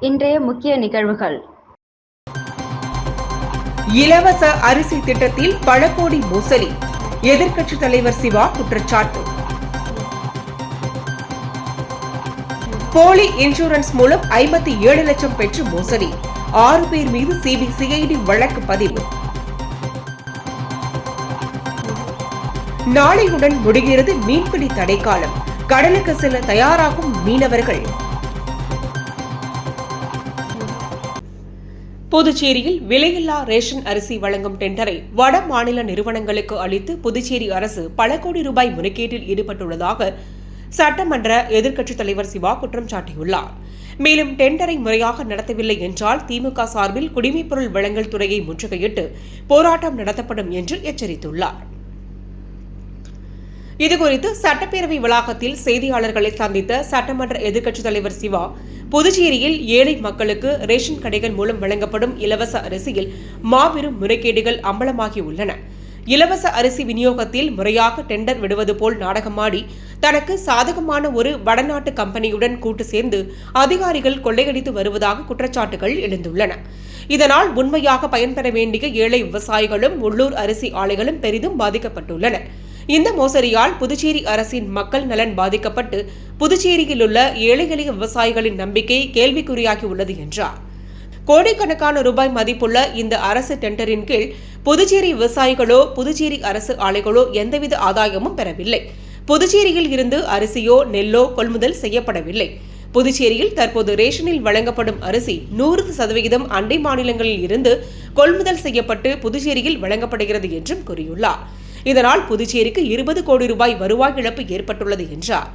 இன்றைய முக்கிய நிகழ்வுகள். இலவச அரிசி திட்டத்தில் பல கோடி மோசடி. எதிர்க்கட்சித் தலைவர் சிவா குற்றச்சாட்டு. போலி இன்சூரன்ஸ் மூலம் ஐம்பத்தி ஏழு லட்சம் பெற்று மோசடி. ஆறு பேர் மீது சிபிசிஐடி வழக்கு பதிவு. நாளையுடன் முடிகிறது மீன்பிடி தடைக்காலம். கடலுக்கு செல்ல தயாராகும் மீனவர்கள். புதுச்சேரியில் விலையில்லா ரேஷன் அரிசி வழங்கும் டெண்டரை வட மாநில நிறுவனங்களுக்கு அளித்து புதுச்சேரி அரசு பல கோடி ரூபாய் முறைகேட்டில் ஈடுபட்டுள்ளதாக சட்டமன்ற எதிர்க்கட்சித் தலைவர் சிவா குற்றம் சாட்டியுள்ளார். மேலும் டெண்டரை முறையாக நடத்தவில்லை என்றால் திமுக சார்பில் குடிமைப்பொருள் வழங்கல் துறையை முற்றுகையிட்டு போராட்டம் நடத்தப்படும் என்று எச்சரித்துள்ளார். இதுகுறித்து சட்டப்பேரவை வளாகத்தில் செய்தியாளர்களை சந்தித்த சட்டமன்ற எதிர்க்கட்சித் தலைவர் சிவா புதுச்சேரியில் ஏழை மக்களுக்கு ரேஷன் கடைகள் மூலம் வழங்கப்படும் இலவச அரிசியில் மாபெரும் முறைகேடுகள் அம்பலமாகியுள்ளன இலவச அரிசி விநியோகத்தில் முறையாக டெண்டர் விடுவது போல் நாடகமாடி தனக்கு சாதகமான ஒரு வடநாட்டு கம்பெனியுடன் கூட்டு சேர்ந்து அதிகாரிகள் கொள்ளையடித்து வருவதாக குற்றச்சாட்டுகள் எழுந்துள்ளன. இதனால் உண்மையாக பயன்பெற வேண்டிய ஏழை விவசாயிகளும் உள்ளூர் அரிசி ஆலைகளும் பெரிதும் பாதிக்கப்பட்டுள்ளன இந்த மோசடியால் புதுச்சேரி அரசின் மக்கள் நலன் பாதிக்கப்பட்டு புதுச்சேரியில் உள்ள ஏழை எளிய விவசாயிகளின் நம்பிக்கை கேள்விக்குறியாகியுள்ளது என்றார். கோடிக்கணக்கான ரூபாய் மதிப்புள்ள இந்த அரசு டெண்டரின் கீழ் புதுச்சேரி விவசாயிகளோ புதுச்சேரி அரசு ஆலைகளோ எந்தவித ஆதாயமும் பெறவில்லை. புதுச்சேரியில் இருந்து அரிசியோ நெல்லோ கொள்முதல் செய்யப்படவில்லை. புதுச்சேரியில் தற்போது ரேஷனில் வழங்கப்படும் அரிசி நூறு சதவிகிதம் அண்டை மாநிலங்களில் இருந்து கொள்முதல் செய்யப்பட்டு புதுச்சேரியில் வழங்கப்படுகிறது என்றும் கூறியுள்ளார். இதனால் புதுச்சேரிக்கு இருபது கோடி ரூபாய் வருவாய் இழப்பு ஏற்பட்டுள்ளது என்றார்.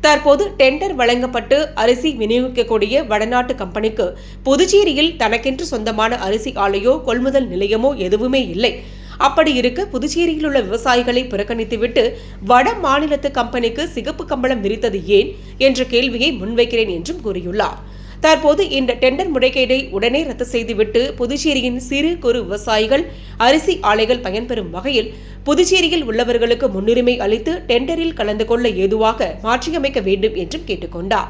தற்போது டெண்டர் வழங்கப்பட்டு அரிசி விநியோகிக்கக்கூடிய வடநாட்டு கம்பெனிக்கு புதுச்சேரியில் தனக்கென்று சொந்தமான அரிசி ஆலையோ கொள்முதல் நிலையமோ எதுவுமே இல்லை. அப்படி இருக்க புதுச்சேரியில் உள்ள விவசாயிகளை புறக்கணித்துவிட்டு வட மாநிலத்து கம்பெனிக்கு சிகப்பு கம்பளம் விரித்தது ஏன்? என்ற கேள்வியை முன்வைக்கிறேன் என்றும் கூறியுள்ளார். தற்போது இந்த டெண்டர் முறைகேடை உடனே ரத்து செய்துவிட்டு புதுச்சேரியின் சிறு குறு விவசாயிகள் அரிசி ஆலைகள் பயன்பெறும் வகையில் புதுச்சேரியில் உள்ளவர்களுக்கு முன்னுரிமை அளித்து டெண்டரில் கலந்து கொள்ள ஏதுவாக மாற்றியமைக்க வேண்டும் என்றும் கேட்டுக்கொண்டார்.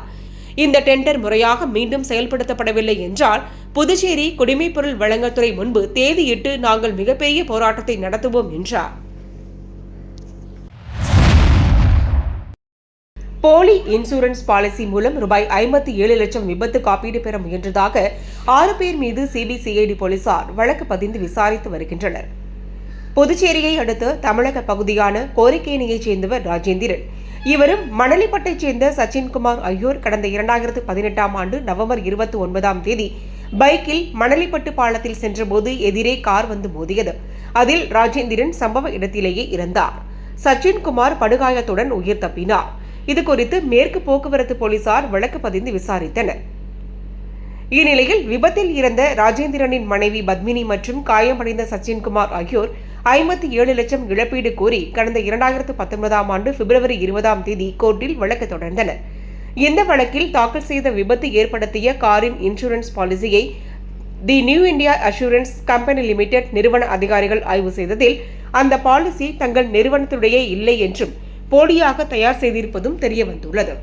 இந்த டெண்டர் முறையாக மீண்டும் செயல்படுத்தப்படவில்லை என்றால் புதுச்சேரி குடிமைப்பொருள் வழங்கல் முன்பு தேதியிட்டு நாங்கள் மிகப்பெரிய போராட்டத்தை நடத்துவோம் என்றார். போலி இன்சூரன்ஸ் பாலிசி மூலம் ரூபாய் ஐம்பத்தி ஏழு லட்சம் விபத்து காப்பீடு பெற முயன்றதாக ஆறு பேர் மீது சிபிசிஐடி போலீசார் வழக்கு பதிந்து விசாரித்து வருகின்றனர். புதுச்சேரியை அடுத்து தமிழக பகுதியான கோரிக்கேணியைச் சேர்ந்தவர் ராஜேந்திரன். இவரும் மணலிப்பட்டைச் சேர்ந்த சச்சின்குமார் ஆகியோர் கடந்த இரண்டாயிரத்து பதினெட்டாம் ஆண்டு நவம்பர் இருபத்தி ஒன்பதாம் தேதி பைக்கில் மணலிப்பட்டு பாலத்தில் சென்றபோது எதிரே கார் வந்து மோதியது. அதில் ராஜேந்திரன் சம்பவ இடத்திலேயே இறந்தார் சச்சின்குமார் படுகாயத்துடன் உயிர் தப்பினார். இது குறித்து மேற்கு போக்குவரத்து போலீசார் வழக்கு பதிந்து விசாரித்தனர். இந்நிலையில் விபத்தில் இறந்த ராஜேந்திரனின் மனைவி பத்மினி மற்றும் காயமடைந்த சச்சின்குமார் ஆகியோர் ஐம்பத்தி ஏழு லட்சம் இழப்பீடு கோரி கடந்த இரண்டாயிரத்து பத்தொன்பதாம் ஆண்டு பிப்ரவரி இருபதாம் தேதி கோர்ட்டில் வழக்கு தொடர்ந்தனர். இந்த வழக்கில் தாக்கல் செய்த விபத்து ஏற்படுத்திய காரின் இன்சூரன்ஸ் பாலிசியை the New India Assurance company limited நிறுவன அதிகாரிகள் ஆய்வு செய்ததில் அந்த பாலிசி தங்கள் நிறுவனத்துடைய இல்லை என்றும் போலியாக தயார் செய்திருப்பதும் தெரியவந்துள்ளது.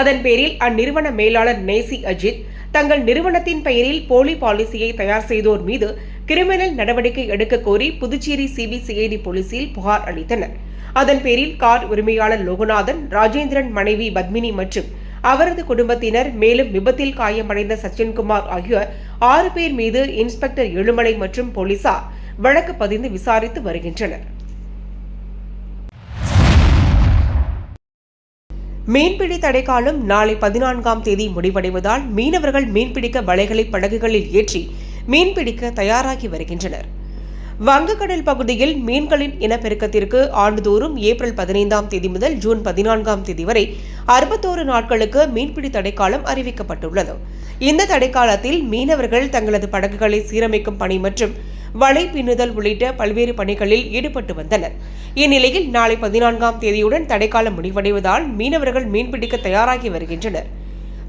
அதன் பேரில் அந்நிறுவன மேலாளர் நேசி அஜித் தங்கள் நிறுவனத்தின் பெயரில் போலி பாலிசியை தயார் செய்தோர் மீது கிரிமினல் நடவடிக்கை எடுக்க கோரி புதுச்சேரி சிபிசிஐடி போலீசில் புகார் அளித்தனர். அதன் பேரில் கார் உரிமையாளர் லோகநாதன் ராஜேந்திரன் மனைவி பத்மினி மற்றும் அவரது குடும்பத்தினர் மேலும் விபத்தில் காயமடைந்த சச்சின்குமார் ஆகியோர் ஆறு பேர் மீது இன்ஸ்பெக்டர் எழுமலை மற்றும் போலீசார் வழக்கு பதிந்து விசாரித்து வருகின்றனர். மீன்பிடி தடைக்காலம் நாளை பதினான்காம் தேதி முடிவடைவதால் மீனவர்கள் மீன்பிடிக்க வலைகளை படகுகளில் ஏற்றி மீன்பிடிக்க தயாராகி வருகின்றனர். வங்கக்கடல் பகுதியில் மீன்களின் இனப்பெருக்கத்திற்கு ஆண்டுதோறும் ஏப்ரல் பதினைந்தாம் தேதி முதல் ஜூன் பதினான்காம் தேதி வரை அறுபத்தோரு நாட்களுக்கு மீன்பிடி தடைக்காலம் அறிவிக்கப்பட்டுள்ளது. இந்த தடைக்காலத்தில் மீனவர்கள் தங்களது படகுகளை சீரமைக்கும் பணி மற்றும் வலை பின்னுதல் உள்ளிட்ட பல்வேறு பணிகளில் ஈடுபட்டு வந்தனர். இந்நிலையில் நாளை பதினான்காம் தேதியுடன் தடைக்காலம் முடிவடைவதால் மீனவர்கள் மீன்பிடிக்க தயாராகி வருகின்றனர்.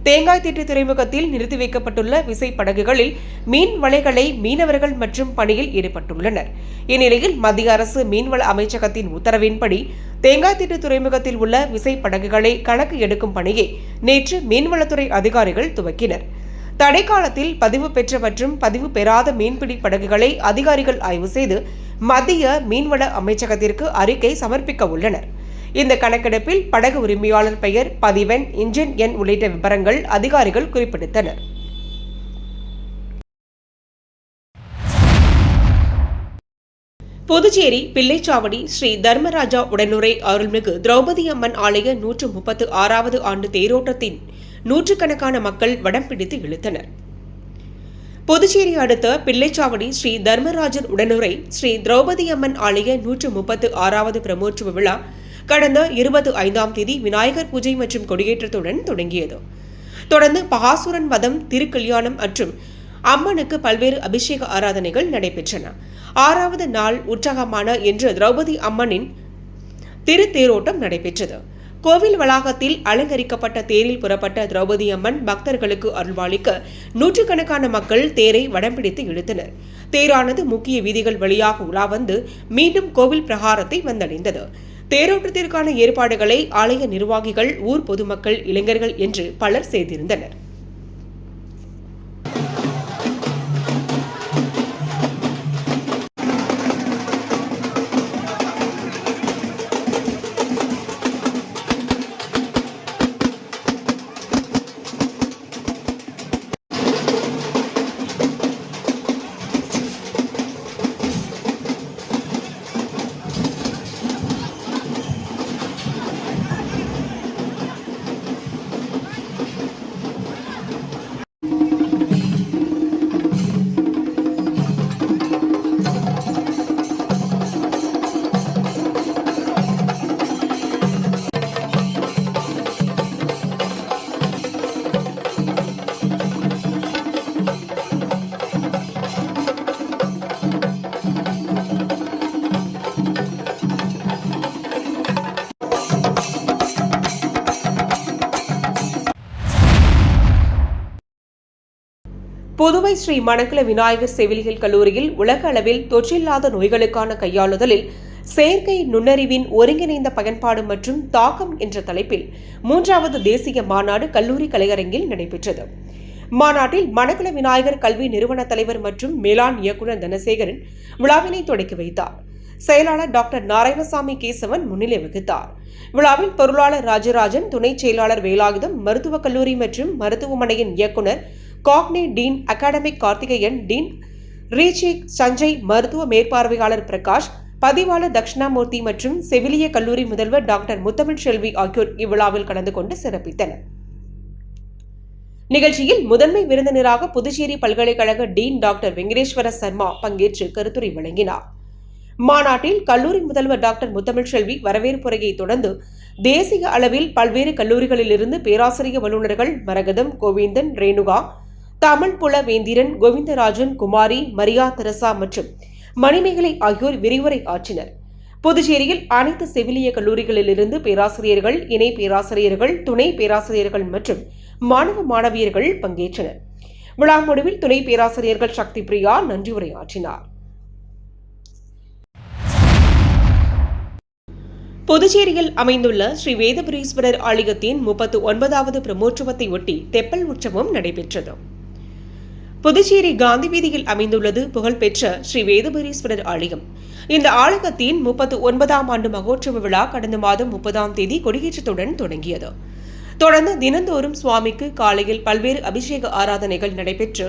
தேங்காய் திட்டு துறைமுகத்தில் நிறுத்தி வைக்கப்பட்டுள்ள விசைப்படகுகளில் மீன் வலைகளை மீனவர்கள் மற்றும் பணியில் ஈடுபட்டுள்ளனர். இந்நிலையில் மத்திய அரசு மீன்வள அமைச்சகத்தின் உத்தரவின்படி தேங்காய் திட்டு துறைமுகத்தில் உள்ள விசைப்படகுகளை கணக்கு எடுக்கும் பணியை நேற்று மீன்வளத்துறை அதிகாரிகள் துவக்கினர். தடைக்காலத்தில் பதிவு பெற்ற மற்றும் பதிவு பெறாத மீன்பிடி படகுகளை அதிகாரிகள் ஆய்வு செய்து மத்திய மீன்வள அமைச்சகத்திற்கு அறிக்கை சமர்ப்பிக்க உள்ளனர். இந்த கணக்கெடுப்பில் படகு உரிமையாளர் பெயர் பதிவெண் இன்ஜின் எண் உள்ளிட்ட விவரங்கள் அதிகாரிகள் குறிப்பிடுத்தனர். புதுச்சேரி பிள்ளைச்சாவடி ஸ்ரீ தர்மராஜா உடனுரை அருள்மிகு திரௌபதி அம்மன் ஆலய நூற்று முப்பத்து ஆறாவது ஆண்டு தேரோட்டத்தின் நூற்றுக்கணக்கான மக்கள் வடம் பிடித்து இழுத்தனர். புதுச்சேரி அடுத்த பிள்ளைச்சாவடி ஸ்ரீ தர்மராஜன் உடனுரை ஸ்ரீ திரௌபதி அம்மன் ஆலய நூற்று முப்பத்து ஆறாவது பிரமோற்சவ விழா கடந்த இருபத்தி ஐந்தாம் தேதி விநாயகர் பூஜை மற்றும் கொடியேற்றத்துடன் தொடங்கியது. தொடர்ந்து பகாசுரன் வதம் திருக்கல்யாணம் மற்றும் அம்மனுக்கு பல்வேறு அபிஷேக ஆராதனைகள் நடைபெற்றன. ஆறாவது நாள் உற்சாகமான என்று திரௌபதி அம்மனின் திருத்தேரோட்டம் நடைபெற்றது. கோவில் வளாகத்தில் அலங்கரிக்கப்பட்ட தேரில் புறப்பட்ட திரௌபதி அம்மன் பக்தர்களுக்கு அருள்வாளிக்க நூற்றுக்கணக்கான மக்கள் தேரை வடம் பிடித்து இழுத்தனர். தேரானது முக்கிய வீதிகள் வழியாக உலா வந்து மீண்டும் கோவில் பிரகாரத்தை வந்தடைந்தது. தேரோட்டத்திற்கான ஏற்பாடுகளை ஆலய நிர்வாகிகள் ஊர் பொதுமக்கள் இளைஞர்கள் என்று பலர் செய்திருந்தனர். புதுவை ஸ்ரீ மணக்குள விநாயகர் செவிலியல் கல்லூரியில் உலக அளவில் தொற்றில்லாத நோய்களுக்கான கையாளுதலில் செயற்கை நுண்ணறிவின் ஒருங்கிணைந்த பயன்பாடு மற்றும் தாக்கம் என்ற தலைப்பில் மூன்றாவது தேசிய மாநாடு கல்லூரி கலையரங்கில் நடைபெற்றது. மாநாட்டில் மணக்குள விநாயகர் கல்வி நிறுவன தலைவர் மற்றும் மேலாண் இயக்குநர் தனசேகரன் விழாவினை தொடக்கி வைத்தார். செயலாளர் டாக்டர் நாராயணசாமி கேசவன் முன்னிலை வகித்தார். விழாவில் பொருளாளர் ராஜராஜன் துணைச் செயலாளர் வேலாயுதம் மருத்துவக் கல்லூரி மற்றும் மருத்துவமனையின் இயக்குநர் காக்னி டீன் அகாடமிக் கார்த்திகேயன் டீன் ரீச்சி சஞ்சய் மருத்துவ மேற்பார்வையாளர் பிரகாஷ் பதிவாளர் தட்சிணாமூர்த்தி மற்றும் செவிலிய கல்லூரி முதல்வர் டாக்டர் முத்தமிழ் செல்வி ஆகியோர் இவ்விழாவில் கலந்து கொண்டு சிறப்பித்தனர். நிகழ்ச்சியில் முதன்மை விருந்தினராக புதுச்சேரி பல்கலைக்கழக டீன் டாக்டர் வெங்கடேஸ்வர சர்மா பங்கேற்று கருத்துரை வழங்கினார். மாநாட்டில் கல்லூரி முதல்வர் டாக்டர் முத்தமிழ் செல்வி வரவேற்புரையை தொடர்ந்து தேசிய அளவில் பல்வேறு கல்லூரிகளிலிருந்து பேராசிரியர் வல்லுநர்கள் மரகதம் கோவிந்தன் ரேணுகா தமிழ் புல வேந்திரன் கோவிந்தராஜன் குமாரி மரியா தெரசா மற்றும் மணிமேகலை ஆகியோர் விரிவுரை ஆற்றினர். புதுச்சேரியில் அனைத்து செவிலிய கல்லூரிகளிலிருந்து பேராசிரியர்கள் இணை பேராசிரியர்கள் துணை பேராசிரியர்கள் மற்றும் மாணவ மாணவியர்கள் பங்கேற்றனர். விழா முடிவில் துணை பேராசிரியர்கள் சக்தி பிரியா நன்றி உரையாற்றினார் புதுச்சேரியில் அமைந்துள்ள ஸ்ரீ வேதபுரீஸ்வரர் ஆலயத்தின் முப்பத்து ஒன்பதாவது பிரமோற்சவத்தை ஒட்டி தெப்பல் உற்சவம் நடைபெற்றது. புதுச்சேரி காந்தி வீதியில் அமைந்துள்ளது புகழ்பெற்ற ஸ்ரீ வேதபுரீஸ்வரர் ஆலயம். இந்த ஆலயத்தின் முப்பத்து ஒன்பதாம் ஆண்டு மகோற்சவ விழா கடந்த மாதம் முப்பதாம் தேதி கொடியேற்றத்துடன் தொடங்கியது. தொடர்ந்து தினந்தோறும் சுவாமிக்கு காலையில் பல்வேறு அபிஷேக ஆராதனைகள் நடைபெற்று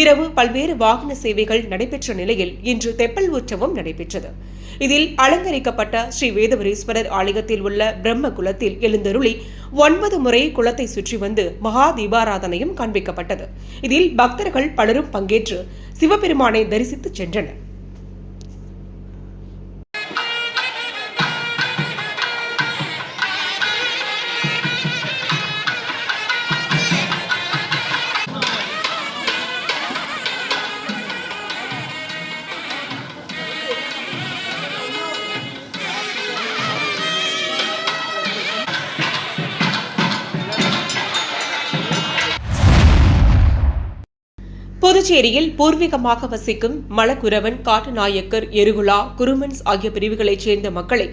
இரவு பல்வேறு வாகன சேவைகள் நடைபெற்ற நிலையில் இன்று தெப்பல் உற்சவம் நடைபெற்றது. இதில் அலங்கரிக்கப்பட்ட ஸ்ரீ வேதவரீஸ்வரர் ஆலயத்தில் உள்ள பிரம்ம குலத்தில் எழுந்தருளி ஒன்பது முறை குளத்தை சுற்றி வந்து மகா தீபாராதனையும் காண்பிக்கப்பட்டது. இதில் பக்தர்கள் பலரும் பங்கேற்று சிவபெருமானை தரிசித்து சென்றனர். புதுச்சேரியில் பூர்வீகமாக வசிக்கும் மலக்குரவன் காட்டுநாயக்கர் எருகுலா குருமன்ஸ் ஆகிய பிரிவுகளைச் சேர்ந்த மக்களை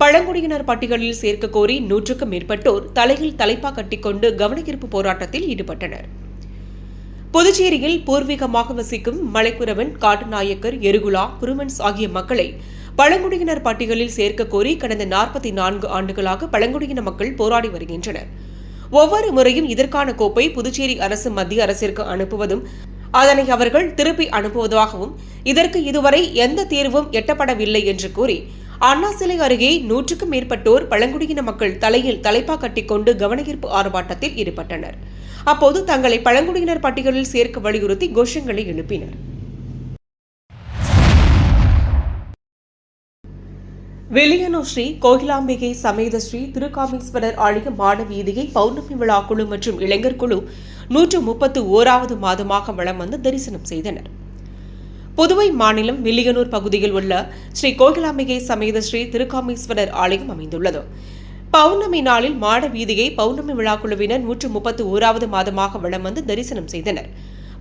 பழங்குடியினர் பட்டியலில் சேர்க்க கோரி நூற்றுக்கும் மேற்பட்டோர் தலையில் தலைப்பா கட்டிக்கொண்டு கவனஈர்ப்பு போராட்டத்தில் ஈடுபட்டனர். புதுச்சேரியில் பூர்வீகமாக வசிக்கும் மலைக்குரவன் காட்டுநாயக்கர் எருகுலா குருமன்ஸ் ஆகிய மக்களை பழங்குடியினர் பட்டியலில் சேர்க்க கோரி கடந்த நாற்பத்தி நான்கு ஆண்டுகளாக பழங்குடியின மக்கள் போராடி வருகின்றனர். ஒவ்வொரு முறையும் இதற்கான கோப்பை புதுச்சேரி அரசு மத்திய அரசிற்கு அனுப்புவதும் அதனை அவர்கள் திருப்பி அனுப்புவதாகவும் இதற்கு இதுவரை எந்த தீர்வும் எட்டப்படவில்லை என்று கூறி அண்ணா சிலை அருகே நூற்றுக்கும் மேற்பட்டோர் பழங்குடியின மக்கள் தலையில் தலைப்பா கட்டிக்கொண்டு கவனஈர்ப்பு ஆர்ப்பாட்டத்தில் ஈடுபட்டனர். அப்போது தங்களை பழங்குடியினர் பட்டியலில் சேர்க்க வலியுறுத்தி கோஷங்களை எழுப்பினர். வெளியனூர் ஸ்ரீ கோகிலாம்பிகை சமேத ஸ்ரீ திருக்காமீஸ்வரர் ஆலய மாட வீதியை பௌர்ணமி விழா குழு மற்றும் இளைஞர் குழு நூற்று முப்பத்து ஓராவது மாதமாக வளம் வந்து தரிசனம் செய்தனர். புதுவை மாநிலம் வில்லியனூர் பகுதியில் உள்ள ஸ்ரீ கோகிலாம்பிகை சமேத ஸ்ரீ திருக்காமீஸ்வரர் ஆலயம் அமைந்துள்ளது. பௌர்ணமி நாளில் மாட வீதியை பௌர்ணமி விழா குழுவினர் நூற்று முப்பத்து ஓராவது மாதமாக வளம் வந்து தரிசனம் செய்தனர்.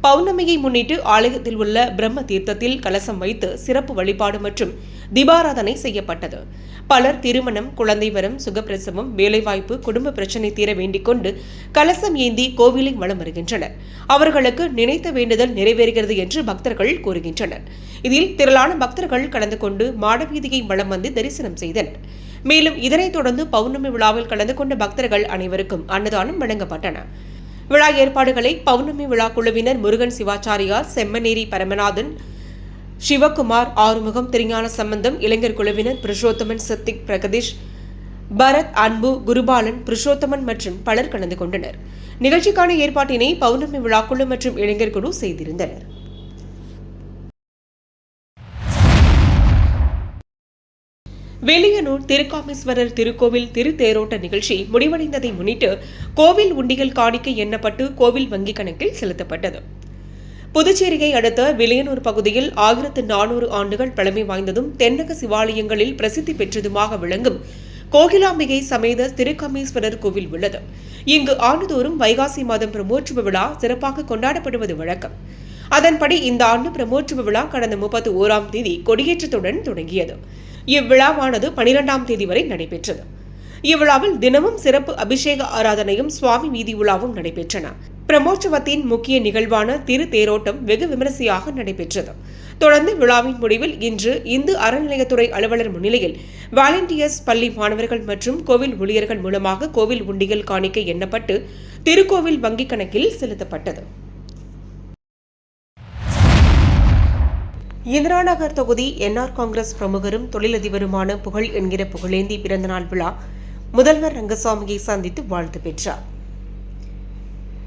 பௌர்ணமியை முன்னிட்டு ஆலயத்தில் உள்ள பிரம்ம தீர்த்தத்தில் கலசம் வைத்து சிறப்பு வழிபாடு மற்றும் தீபாராதனை செய்யப்பட்டது. பலர் திருமணம் குழந்தை வரம் சுகப்பிரசவம் வேலைவாய்ப்பு குடும்ப பிரச்சினை தீர வேண்டிக் கொண்டு கலசம் ஏந்தி கோவிலை வலம் வருகின்றனர். அவர்களுக்கு நினைத்த வேண்டுதல் நிறைவேறுகிறது என்று பக்தர்கள் கூறுகின்றனர். இதில் திரளான பக்தர்கள் கலந்து கொண்டு மாடவீதியை வலம் வந்து தரிசனம் செய்தனர். மேலும் இதனைத் தொடர்ந்து பௌர்ணமி விழாவில் கலந்து கொண்ட பக்தர்கள் அனைவருக்கும் அன்னதானம் வழங்கப்பட்டன. விழா ஏற்பாடுகளை பௌர்ணமி விழா குழுவினர் முருகன் சிவாச்சாரியார் செம்மநேரி பரமநாதன் சிவகுமார் ஆறுமுகம் திருஞான சம்பந்தம் இளைஞர் குழுவினர் புருஷோத்தமன் சத்திக் பிரகதீஷ் பரத் அன்பு குருபாலன் புருஷோத்தமன் மற்றும் பலர் கலந்து கொண்டனர். நிகழ்ச்சிக்கான ஏற்பாட்டினை பௌர்ணமி விழாக்குழு மற்றும் இளைஞர் குழு செய்திருந்தனர். வெளியனூர் திருக்காமேஸ்வரர் திருக்கோவில் திருத்தேரோட்ட நிகழ்ச்சி முடிவடைந்ததை முன்னிட்டு கோவில் உண்டியல் காணிக்கை எண்ணப்பட்டு கோவில் வங்கிக் கணக்கில் செலுத்தப்பட்டது. புதுச்சேரியை அடுத்த வெளியனூர் பகுதியில் ஆயிரத்து நானூறு ஆண்டுகள் பழமை வாய்ந்ததும் தென்னக சிவாலயங்களில் பிரசித்தி பெற்றதுமாக விளங்கும் கோகிலாம்பிகை சமேத திருக்காமேஸ்வரர் கோவில் உள்ளது. இங்கு ஆண்டுதோறும் வைகாசி மாதம் பிரமோற்சவ விழா சிறப்பாக கொண்டாடப்படுவது வழக்கம். அதன்படி இந்த ஆண்டு பிரமோற்சவ விழா கடந்த முப்பத்தி ஓராம் தேதி கொடியேற்றத்துடன் தொடங்கியது. இவ்விழாவானது பனிரெண்டாம் தேதி வரை நடைபெற்றது. இவ்விழாவில் தினமும் சிறப்பு அபிஷேக ஆராதனையும் சுவாமி வீதி உலாவும் நடைபெற்றன. பிரமோற்சவத்தின் முக்கிய நிகழ்வான திரு தேரோட்டம் வெகு விமரிசையாக நடைபெற்றது. தொடர்ந்து விழாவின் முடிவில் இன்று இந்து அறநிலையத்துறை அலுவலர் முன்னிலையில் வாலண்டியர்ஸ் பள்ளி மாணவர்கள் மற்றும் கோவில் ஊழியர்கள் மூலமாக கோவில் உண்டியல் காணிக்கை எண்ணப்பட்டு திருக்கோவில் வங்கிக் கணக்கில் செலுத்தப்பட்டது. இந்திரா நகர் தொகுதி என்ஆர் காங்கிரஸ் பிரமுகரும் தொழிலதிபருமான புகழ் என்கிற புகழேந்தி பிறந்தநாள் விழா முதல்வர் ரங்கசாமியை சந்தித்து வாழ்த்து பெற்றார்.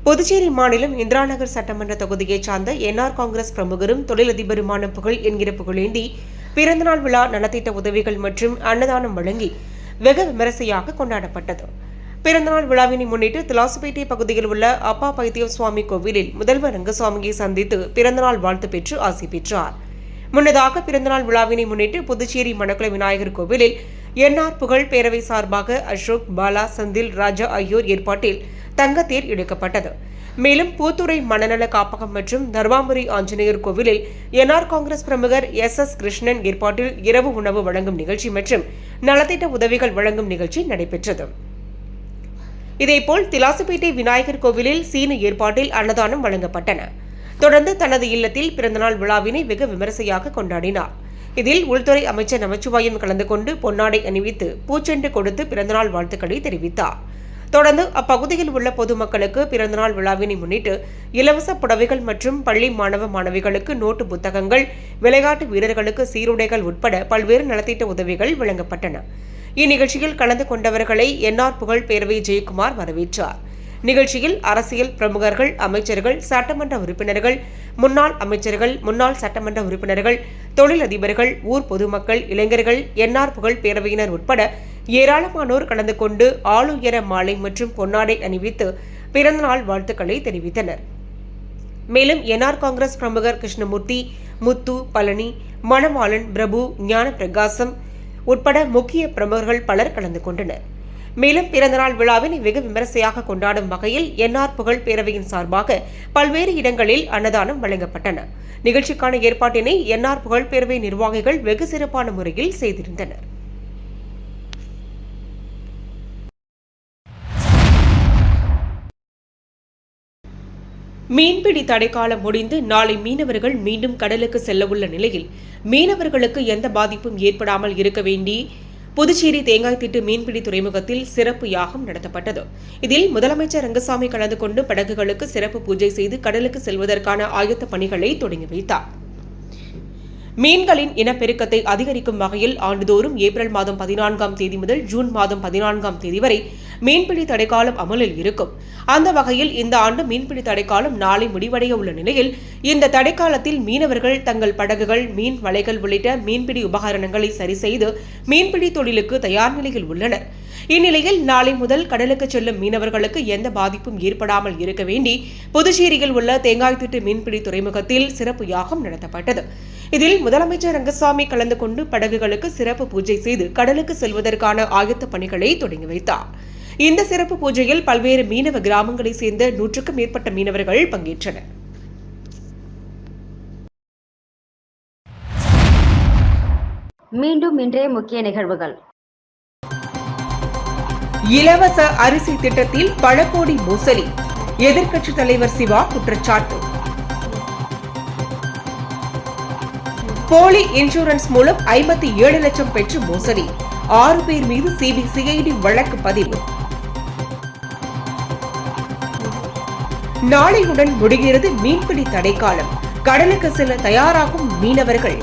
புதுச்சேரி மாநிலம் இந்திரா நகர் சட்டமன்ற தொகுதியைச் சார்ந்த என்ஆர் காங்கிரஸ் பிரமுகரும் தொழிலதிபருமான புகழ் என்கிற புகழேந்தி பிறந்தநாள் விழா நலத்திட்ட உதவிகள் மற்றும் அன்னதானம் வழங்கி வெகு விமரிசையாக கொண்டாடப்பட்டது. பிறந்தநாள் விழாவினை முன்னிட்டு திலாசுபேட்டை பகுதியில் உள்ள அப்பா பைத்திய சுவாமி கோவிலில் முதல்வர் ரங்கசாமியை சந்தித்து பிறந்தநாள் வாழ்த்து பெற்று ஆசி பெற்றார். முன்னதாக பிறந்தநாள் விழாவினை முன்னிட்டு புதுச்சேரி மணக்குள விநாயகர் கோவிலில் என்ஆர் புகழ் பேரவை சார்பாக அசோக் பாலா செந்தில் ராஜா ஆகியோர் ஏற்பாட்டில் தங்கத்தேர் இழுக்கப்பட்டது மேலும் பூத்துறை மனநல காப்பகம் மற்றும் தர்மாபுரி ஆஞ்சநேயர் கோவிலில் என்ஆர் காங்கிரஸ் பிரமுகர் எஸ் எஸ் கிருஷ்ணன் ஏற்பாட்டில் இரவு உணவு வழங்கும் நிகழ்ச்சி மற்றும் நலத்திட்ட உதவிகள் வழங்கும் நிகழ்ச்சி நடைபெற்றது. இதேபோல் திலாசுப்பேட்டை விநாயகர் கோவிலில் சீன ஏற்பாட்டில் அன்னதானம் வழங்கப்பட்டன. தொடர்ந்து தனது இல்லத்தில் பிறந்தநாள் விழாவினை வெகு விமரிசையாக கொண்டாடினார். இதில் உள்துறை அமைச்சர் நமச்சிவாயம் கலந்து கொண்டு பொன்னாடை அணிவித்து பூச்செண்டு கொடுத்து பிறந்தநாள் வாழ்த்துக்களை தெரிவித்தார். தொடர்ந்து அப்பகுதியில் உள்ள பொதுமக்களுக்கு பிறந்தநாள் விழாவினை முன்னிட்டு இலவச புடவைகள் மற்றும் பள்ளி மாணவ மாணவிகளுக்கு நோட்டு புத்தகங்கள் விளையாட்டு வீரர்களுக்கு சீருடைகள் உட்பட பல்வேறு நலத்திட்ட உதவிகள் வழங்கப்பட்டன. இந்நிகழ்ச்சியில் கலந்து கொண்டவர்களை என்ஆர் புகழ் பேரவை ஜெயக்குமார் வரவேற்றார். நிகழ்ச்சியில் அரசியல் பிரமுகர்கள் அமைச்சர்கள் சட்டமன்ற உறுப்பினர்கள் முன்னாள் அமைச்சர்கள் முன்னாள் சட்டமன்ற உறுப்பினர்கள் தொழிலதிபர்கள் ஊர் பொதுமக்கள் இளைஞர்கள் என்ஆர் புகழ் பேரவையினர் உட்பட ஏராளமானோர் கலந்து கொண்டு ஆளுயர மாலை மற்றும் பொன்னாடை அணிவித்து பிறந்தநாள் வாழ்த்துக்களை தெரிவித்தனர். மேலும் என்ஆர் காங்கிரஸ் பிரமுகர் கிருஷ்ணமூர்த்தி முத்து பழனி மணவாளன் பிரபு ஞான பிரகாசம் உட்பட முக்கிய பிரமுகர்கள் பலர் கலந்து கொண்டனர். மேலும் பிறந்தநாள் விழாவினை வெகு விமரிசையாக கொண்டாடும் வகையில் என்ஆர் புகழ் பேரவையின் சார்பாக பல்வேறு இடங்களில் அன்னதானம் வழங்கப்பட்டன. நிகழ்ச்சிக்கான ஏற்பாட்டினை என்ஆர் புகழ் பேரவை நிர்வாகிகள் வெகு சிறப்பான முறையில் செய்திருந்தனர். மீன்பிடி தடைக்காலம் முடிந்து நாளை மீனவர்கள் மீண்டும் கடலுக்கு செல்லவுள்ள நிலையில் மீனவர்களுக்கு எந்த பாதிப்பும் ஏற்படாமல் இருக்க வேண்டி புதுச்சேரி தேங்காய்த்திட்டு மீன்பிடி துறைமுகத்தில் சிறப்பு யாகம் நடத்தப்பட்டது. இதில் முதலமைச்சர் ரங்கசாமி கலந்து கொண்டு படகுகளுக்கு சிறப்பு பூஜை செய்து கடலுக்கு செல்வதற்கான ஆயத்த பணிகளை தொடங்கி வைத்தார். மீன்களின் இனப்பெருக்கத்தை அதிகரிக்கும் வகையில் ஆண்டுதோறும் ஏப்ரல் மாதம் பதினான்காம் தேதி முதல் ஜூன் மாதம் பதினான்காம் தேதி வரை மீன்பிடி தடைக்காலம் அமலில் இருக்கும். அந்த வகையில் இந்த ஆண்டு மீன்பிடி தடைக்காலம் நாளை முடிவடைய உள்ள நிலையில் இந்த தடைக்காலத்தில் மீனவர்கள் தங்கள் படகுகள் மீன் வலைகள் உள்ளிட்ட மீன்பிடி உபகரணங்களை சரி செய்து மீன்பிடி தொழிலுக்கு தயார் நிலையில் உள்ளனர். இந்நிலையில் நாளை முதல் கடலுக்கு செல்லும் மீனவர்களுக்கு எந்த பாதிப்பும் ஏற்படாமல் இருக்க வேண்டி புதுச்சேரியில் உள்ள தேங்காய்த்திட்டு மீன்பிடி துறைமுகத்தில் சிறப்பு யாகம் நடத்தப்பட்டது. இதில் முதலமைச்சர் ரங்கசாமி கலந்து கொண்டு படகுகளுக்கு சிறப்பு பூஜை செய்து கடலுக்கு செல்வதற்கான ஆயத்த பணிகளை தொடங்கி வைத்தார். இந்த சிறப்பு பூஜையில் பல்வேறு மீனவ கிராமங்களைச் சேர்ந்த நூற்றுக்கும் மேற்பட்ட மீனவர்கள் பங்கேற்றனர். மீண்டும் இன்றைய முக்கிய நிகழ்வுகள். இலவச அரிசி திட்டத்தில் பல கோடி மோசடி. எதிர்க்கட்சித் தலைவர் சிவா குற்றச்சாட்டு. போலி இன்சூரன்ஸ் மூலம் ஐம்பத்தி ஏழு லட்சம் பெற்று மோசடி. ஆறு பேர் மீது சிபிசிஐடி வழக்கு பதிவு. நாளையுடன் முடிகிறது மீன்பிடி தடைக்காலம். கடலுக்கு செல்ல தயாராகும் மீனவர்கள்.